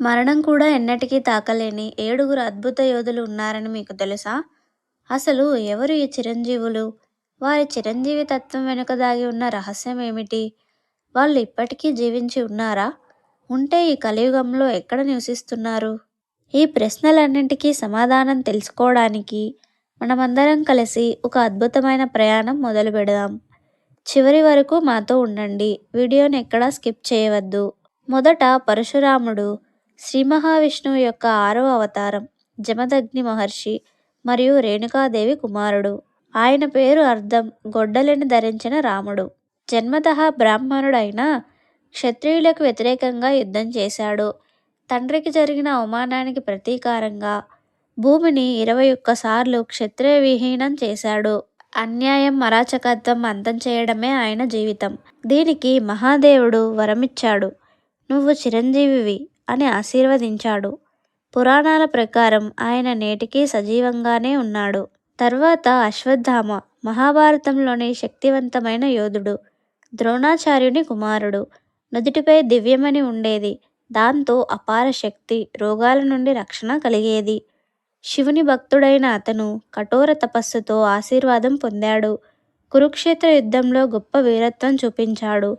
మరణం కూడా ఎన్నటికీ తాకలేని ఏడుగురు అద్భుత యోధులు ఉన్నారని మీకు తెలుసా? అసలు ఎవరు ఈ చిరంజీవులు? వారి చిరంజీవి తత్వం వెనుక దాగి ఉన్న రహస్యం ఏమిటి? వాళ్ళు ఇప్పటికీ జీవించి ఉన్నారా? ఉంటే ఈ కలియుగంలో ఎక్కడ నివసిస్తున్నారు? ఈ ప్రశ్నలన్నింటికీ సమాధానం తెలుసుకోవడానికి మనమందరం కలిసి ఒక అద్భుతమైన ప్రయాణం మొదలు పెడదాం. చివరి వరకు మాతో ఉండండి. వీడియోని ఎక్కడా స్కిప్ చేయవద్దు. మొదట పరశురాముడు శ్రీ మహావిష్ణువు యొక్క ఆరో అవతారం జమదగ్ని మహర్షి మరియు రేణుకాదేవి కుమారుడు. ఆయన పేరు అర్థం గొడ్డలిని ధరించిన రాముడు. జన్మతః బ్రాహ్మణుడైన క్షత్రియులకు వ్యతిరేకంగా యుద్ధం చేశాడు. తండ్రికి జరిగిన అవమానానికి ప్రతీకారంగా భూమిని ఇరవై ఒక్కసార్లు క్షత్రియ విహీనం చేశాడు. అన్యాయం అరాచకత్వం అంతం చేయడమే ఆయన జీవితం. దీనికి మహాదేవుడు వరమిచ్చాడు. నువ్వు చిరంజీవివి అని ఆశీర్వదించాడు. పురాణాల ప్రకారం ఆయన నేటికీ సజీవంగానే ఉన్నాడు. తర్వాత అశ్వత్థామ మహాభారతంలోని శక్తివంతమైన యోధుడు ద్రోణాచార్యుని కుమారుడు. నుదుటిపై దివ్యమని ఉండేది. దాంతో అపార శక్తి రోగాల నుండి రక్షణ కలిగేది. శివుని భక్తుడైన అతను కఠోర తపస్సుతో ఆశీర్వాదం పొందాడు. కురుక్షేత్ర యుద్ధంలో గొప్ప వీరత్వం చూపించాడు.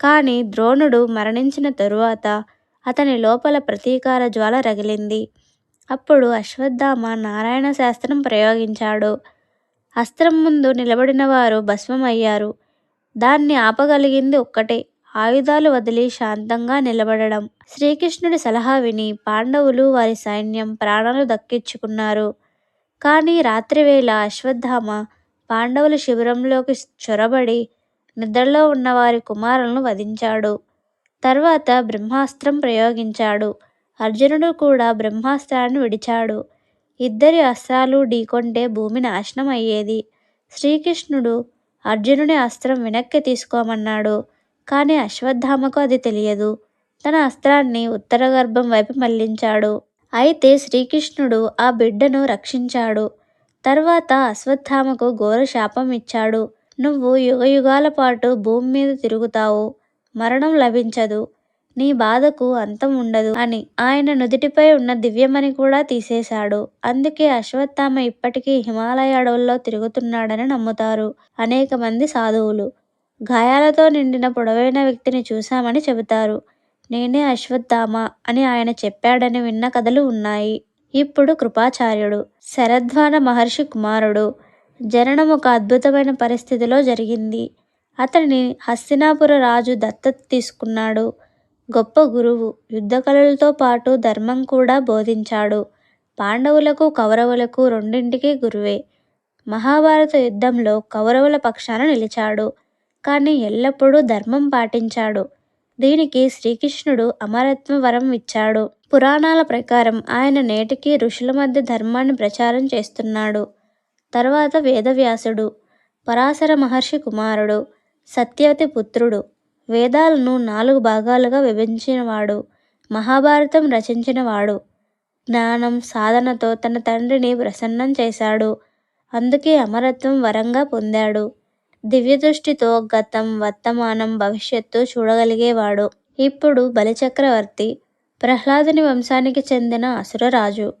కానీ ద్రోణుడు మరణించిన తరువాత అతని లోపల ప్రతీకార జ్వాల రగిలింది. అప్పుడు అశ్వత్థామ నారాయణ శాస్త్రం ప్రయోగించాడు. అస్త్రం ముందు నిలబడిన వారు భస్మమయ్యారు. దాన్ని ఆపగలిగింది ఒక్కటే ఆయుధాలు వదిలి శాంతంగా నిలబడడం. శ్రీకృష్ణుడి సలహా విని పాండవులు వారి సైన్యం ప్రాణాలు దక్కించుకున్నారు. కానీ రాత్రివేళ అశ్వత్థామ పాండవుల శిబిరంలోకి చొరబడి నిద్రలో ఉన్న వారి కుమారులను వధించాడు. తర్వాత బ్రహ్మాస్త్రం ప్రయోగించాడు. అర్జునుడు కూడా బ్రహ్మాస్త్రాన్ని విడిచాడు. ఇద్దరి అస్త్రాలు ఢీకొంటే భూమి నాశనం అయ్యేది. శ్రీకృష్ణుడు అర్జునుడి అస్త్రం వెనక్కి తీసుకోమన్నాడు. కానీ అశ్వత్థామకు అది తెలియదు. తన అస్త్రాన్ని ఉత్తర గర్భం వైపు మళ్ళించాడు. అయితే శ్రీకృష్ణుడు ఆ బిడ్డను రక్షించాడు. తర్వాత అశ్వత్థామకు ఘోర శాపం ఇచ్చాడు. నువ్వు యుగయుగాల పాటు భూమి మీద తిరుగుతావు. మరణం లభించదు. నీ బాధకు అంతం ఉండదు అని ఆయన నుదుటిపై ఉన్న దివ్యమని కూడా తీసేశాడు. అందుకే అశ్వత్థామ ఇప్పటికీ హిమాలయ అడవుల్లో తిరుగుతున్నాడని నమ్ముతారు అనేక మంది సాధువులు. గాయాలతో నిండిన పొడవైన వ్యక్తిని చూశామని చెబుతారు. నేనే అశ్వత్థామ అని ఆయన చెప్పాడని విన్న కథలు ఉన్నాయి. ఇప్పుడు కృపాచార్యుడు శరద్వాన మహర్షి కుమారుడు. జననం ఒక అద్భుతమైన పరిస్థితిలో జరిగింది. అతనిని హస్తినాపుర రాజు దత్తత తీసుకున్నాడు. గొప్ప గురువు యుద్ధ కళలతో పాటు ధర్మం కూడా బోధించాడు. పాండవులకు కౌరవులకు రెండింటికి గురువే. మహాభారత యుద్ధంలో కౌరవుల పక్షాన నిలిచాడు. కానీ ఎల్లప్పుడూ ధర్మం పాటించాడు. దీనికి శ్రీకృష్ణుడు అమరత్వ వరం ఇచ్చాడు. పురాణాల ప్రకారం ఆయన నేటికి ఋషుల మధ్య ధర్మాన్ని ప్రచారం చేస్తున్నాడు. తర్వాత వేదవ్యాసుడు పరాశర మహర్షి కుమారుడు సత్యవతి పుత్రుడు. వేదాలను నాలుగు భాగాలుగా విభజించినవాడు మహాభారతం రచించినవాడు. జ్ఞానం సాధనతో తన తండ్రిని ప్రసన్నం చేశాడు. అందుకే అమరత్వం వరంగా పొందాడు. దివ్యదృష్టితో గతం వర్తమానం భవిష్యత్తు చూడగలిగేవాడు. ఇప్పుడు బలిచక్రవర్తి ప్రహ్లాదుని వంశానికి చెందిన అసురరాజు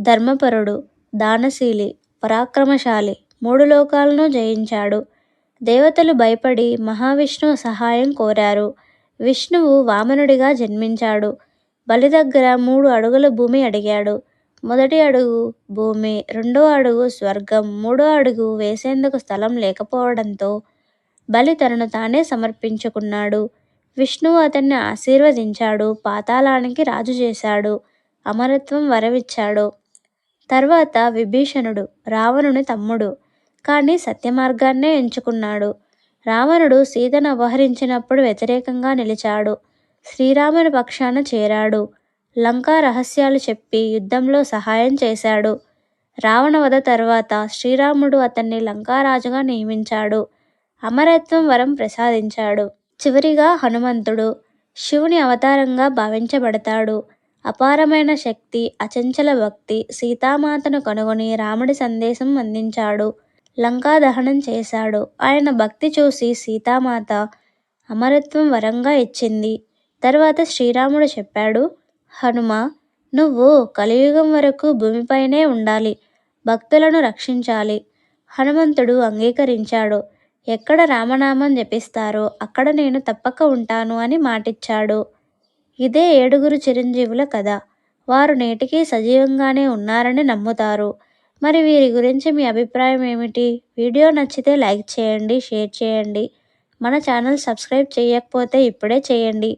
ధర్మపరుడు దానశీలి పరాక్రమశాలి మూడు లోకాలను జయించాడు. దేవతలు భయపడి మహావిష్ణువు సహాయం కోరారు. విష్ణువు వామనుడిగా జన్మించాడు. బలి దగ్గర మూడు అడుగుల భూమి అడిగాడు. మొదటి అడుగు భూమి రెండో అడుగు స్వర్గం మూడో అడుగు వేసేందుకు స్థలం లేకపోవడంతో బలి తనను తానే సమర్పించుకున్నాడు. విష్ణువు అతన్ని ఆశీర్వదించాడు పాతాళానికి రాజు చేశాడు అమరత్వం వరవిచ్చాడు తర్వాత విభీషణుడు రావణుని తమ్ముడు. కానీ సత్యమార్గాన్నే ఎంచుకున్నాడు. రావణుడు సీతను అపహరించినప్పుడు వ్యతిరేకంగా నిలిచాడు. శ్రీరాముని పక్షాన చేరాడు. లంకా రహస్యాలు చెప్పి యుద్ధంలో సహాయం చేశాడు. రావణ వధ తర్వాత శ్రీరాముడు అతన్ని లంకారాజుగా నియమించాడు. అమరత్వం వరం ప్రసాదించాడు. చివరిగా హనుమంతుడు శివుని అవతారంగా భావించబడతాడు. అపారమైన శక్తి అచంచల భక్తి సీతామాతను కనుగొని రాముడి సందేశం అందించాడు. లంకా దహనం చేశాడు. ఆయన భక్తి చూసి సీతామాత అమరత్వం వరంగా ఇచ్చింది. తర్వాత శ్రీరాముడు చెప్పాడు హనుమ నువ్వు కలియుగం వరకు భూమిపైనే ఉండాలి. భక్తులను రక్షించాలి. హనుమంతుడు అంగీకరించాడు. ఎక్కడ రామనామం జపిస్తారో అక్కడ నేను తప్పక ఉంటాను అని మాటిచ్చాడు. ఇదే ఏడుగురు చిరంజీవుల కథ. వారు నేటికీ సజీవంగానే ఉన్నారని నమ్ముతారు. మరి వీరి గురించి మీ అభిప్రాయం ఏమిటి? వీడియో నచ్చితే లైక్ చేయండి షేర్ చేయండి. మన ఛానల్ సబ్స్క్రైబ్ చేయకపోతే ఇప్పుడే చేయండి.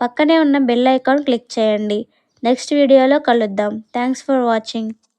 పక్కనే ఉన్న బెల్ ఐకాన్ క్లిక్ చేయండి. నెక్స్ట్ వీడియోలో కలుద్దాం. Thanks for watching.